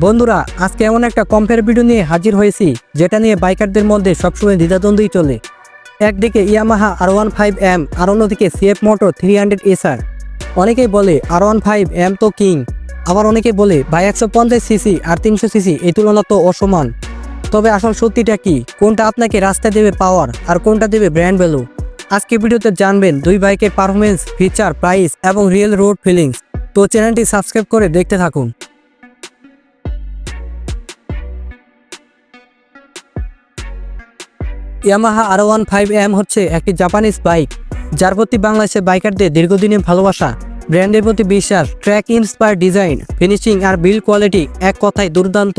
বন্ধুরা, আজকে এমন একটা কম্পেয়ার ভিডিও নিয়ে হাজির হয়েছি, যেটা নিয়ে বাইকারদের মধ্যে সবসময় দ্বিধাদ্বন্দ্বই চলে। একদিকে Yamaha R one five M আর অন্যদিকে CF Moto three hundred SR অনেকেই বলে আর ওয়ান ফাইভ এম তো কিং, আবার অনেকে বলে ভাই একশো পঞ্চাশ সিসি আর তিনশো সিসি এই তুলনা তো অসমান। তবে আসল সত্যিটা কি, কোনটা আপনাকে রাস্তায় দেবে পাওয়ার আর কোনটা দেবে ব্র্যান্ড ভ্যালু আজকে ভিডিওতে জানবেন দুই বাইকের পারফরমেন্স ফিচার প্রাইস এবং রিয়েল রোড ফিলিংস তো চ্যানেলটি সাবস্ক্রাইব করে দেখতে থাকুন। Yamaha R one five M হচ্ছে একটি জাপানিজ বাইক যার প্রতি বাংলাদেশের বাইকারদের দীর্ঘদিনের ভালোবাসা, ব্র্যান্ডের প্রতি বিশ্বাস ট্র্যাক ইন্সপায়ার ডিজাইন ফিনিশিং আর বিল্ড কোয়ালিটি এক কথায় দুর্দান্ত।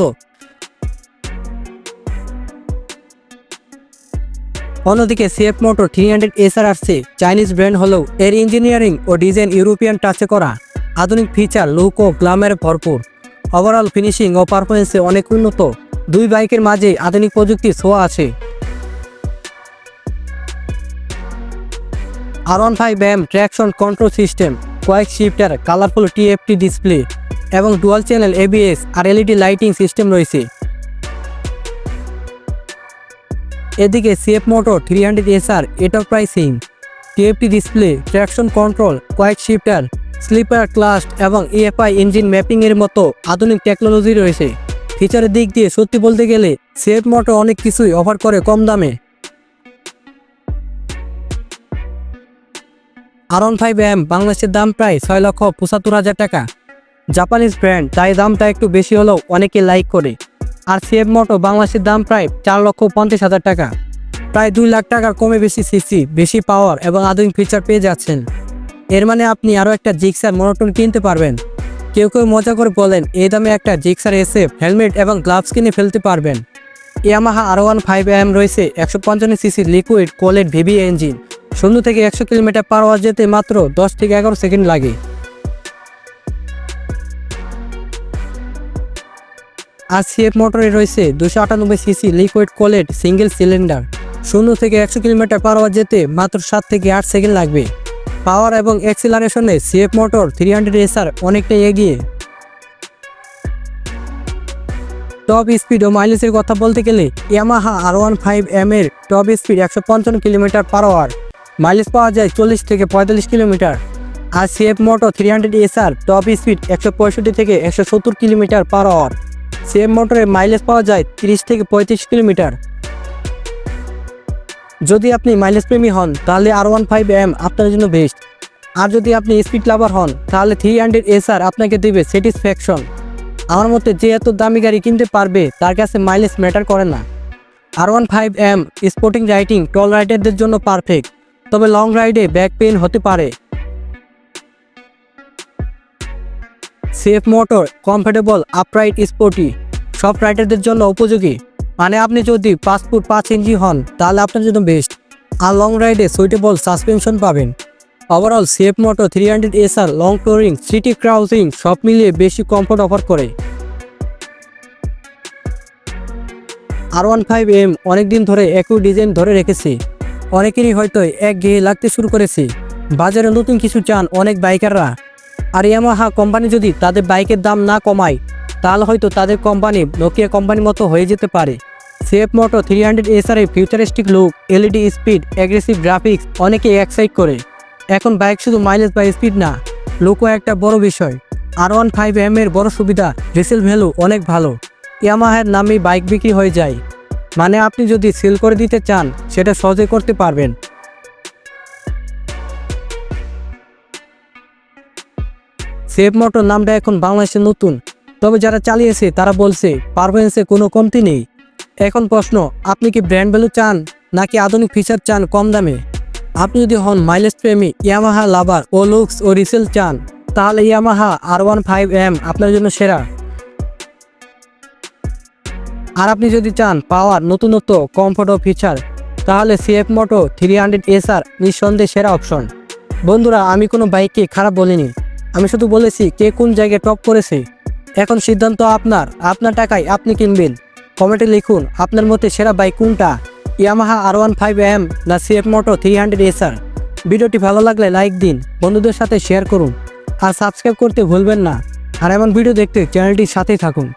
অন্যদিকে CF Moto three hundred SR আসছে চাইনিজ ব্র্যান্ড হলেও এর ইঞ্জিনিয়ারিং ও ডিজাইন ইউরোপিয়ান টাচে করা, আধুনিক ফিচার লুক ও গ্লামের ভরপুর। ওভারঅল ফিনিশিং ও পারফরমেন্সে অনেক উন্নত। দুই বাইকের মাঝে আধুনিক প্রযুক্তির ছোঁয়া আছে। আর one five M traction control system quick shifter colourful TFT display এবং ডুয়াল চ্যানেল এবিএস আর এলইডি লাইটিং সিস্টেম রয়েছে। এদিকে CF Moto three hundred SR এটার pricing TFT display traction control quick shifter slipper clutch এবং EFI engine ম্যাপিংয়ের মতো আধুনিক technology রয়েছে। ফিচারের দিক দিয়ে সত্যি বলতে গেলে সিএফ মোটর অনেক কিছুই অফার করে কম দামে। আর ওয়ান ফাইভ এম বাংলাদেশের দাম প্রায় ছয় লক্ষ পঁচাত্তর হাজার টাকা। জাপানিজ ব্র্যান্ড তাই দামটা একটু বেশি হলেও অনেকে লাইক করে। আর সিএফ মোটো বাংলাদেশের দাম প্রায় চার লক্ষ পঞ্চাশ হাজার টাকা। প্রায় দুই লাখ টাকার কমে বেশি সিসি বেশি পাওয়ার এবং আধুনিক ফিচার পেয়ে যাচ্ছেন। এর মানে আপনি আরও একটা জিক্সার মনোটন কিনতে পারবেন। কেউ কেউ মজা করে বলেন, এই দামে একটা জিক্সার এসএফ হেলমেট এবং গ্লাভস কিনে ফেলতে পারবেন। Yamaha R one five M রয়েছে একশো পঞ্চান্ন CC liquid cooled VV engine শূন্য থেকে একশো কিলোমিটার পার আওয়ার যেতে মাত্র দশ থেকে এগারো সেকেন্ড লাগে। আর সিএফ মোটরে রয়েছে দুশো আটানব্বই CC liquid cooled single cylinder শূন্য থেকে একশো কিলোমিটার পার আওয়ার যেতে মাত্র সাত থেকে আট সেকেন্ড লাগবে। পাওয়ার এবং অ্যাক্সিলারেশনে CF motor three hundred SR অনেকটাই এগিয়ে। টপ স্পিড ও মাইলেজের কথা বলতে গেলে Yamaha R one five M এর টপ স্পিড একশো পঞ্চান্ন কিলোমিটার পার আওয়ার মাইলেজ পাওয়া যায় চল্লিশ থেকে পঁয়তাল্লিশ কিলোমিটার। আর CF motor three hundred SR top speed একশো পঁয়ষট্টি থেকে একশো সত্তর কিলোমিটার পার আওয়ার সিএফ মোটরের মাইলেজ পাওয়া যায় তিরিশ থেকে পঁয়ত্রিশ কিলোমিটার। যদি আপনি মাইলেজ প্রেমী হন, তাহলে আর ওয়ান ফাইভ এম আপনার জন্য বেস্ট আর যদি আপনি স্পিড লাভার হন, তাহলে থ্রি হান্ড্রেড এসআর আপনাকে দেবে স্যাটিসফ্যাকশন আমার মতে যে এত দামি গাড়ি কিনতে পারবে, তার কাছে মাইলেজ ম্যাটার করে না। R one five M sporting riding tall রাইডারদের জন্য পারফেক্ট তবে লং রাইডে ব্যাক পেন হতে পারে। CF motor comfortable upright sporty সব রাইডারদের জন্য উপযোগী। মানে আপনি যদি পাঁচ ফুট পাঁচ ইঞ্চি হন, তাহলে আপনার জন্য বেস্ট আর লং রাইডে সুইটেবল সাসপেনশন পাবেন। Overall CF motor three hundred SR long touring city cruising সব মিলিয়ে বেশি কমফোর্ট অফার করে। আর ওয়ান ফাইভ এম অনেকদিন ধরে একই ডিজাইন ধরে রেখেছে। অনেকেরই হয়তো এক ঘেয়ে লাগতে শুরু করেছে। বাজারে নতুন কিছু চান অনেক বাইকাররা। আর ইয়ামাহা কোম্পানি যদি তাদের বাইকের দাম না কমায়, তাহলে হয়তো তাদের কোম্পানি নোকিয়া কোম্পানির মতো হয়ে যেতে পারে। CF moto three hundred SR এর futuristic look LED speed aggressive graphics অনেকে এক্সাইট করে। এখন বাইক শুধু মাইলেজ বা স্পিড না লুকও একটা বড় বিষয়। আর ওয়ান ফাইভ এম এর বড় সুবিধা রিসেল ভ্যালু অনেক ভালো। ইয়ামাহার নামেই বাইক বিক্রি হয়ে যায়। মানে আপনি যদি সেল করে দিতে চান, সেটা সহজে করতে পারবেন। সেভ মোটর নামটা এখন বাংলাদেশে নতুন। তবে যারা চালিয়েছে, তারা বলছে পারফরমেন্সে কোনো কমতি নেই। এখন প্রশ্ন, আপনি কি ব্র্যান্ড ভ্যালু চান, নাকি আধুনিক ফিচার চান কম দামে? আপনি যদি হন মাইলেজ প্রেমী ইয়ামাহা লাভার ও লুকস ও রিসেল চান, তাহলে Yamaha R one five M আপনার জন্য সেরা। আর আপনি যদি চান পাওয়ার নতুনত্ব কমফোর্ট ও ফিচার তাহলে CF moto three hundred SR নিঃসন্দেহে সেরা অপশন বন্ধুরা, আমি কোনো বাইককে খারাপ বলিনি। আমি শুধু বলেছি কে কোন জায়গায় টপ করেছে। এখন সিদ্ধান্ত আপনার। আপনার টাকায় আপনি কিনবেন। কমেন্টে লিখুন আপনার মতে সেরা বাইক কোনটা? Yamaha R one five M না CF moto three hundred SR ভিডিওটি ভালো লাগলে লাইক দিন, বন্ধুদের সাথে শেয়ার করুন। আর সাবস্ক্রাইব করতে ভুলবেন না। আর এমন ভিডিও দেখতে চ্যানেলটির সাথেই থাকুন।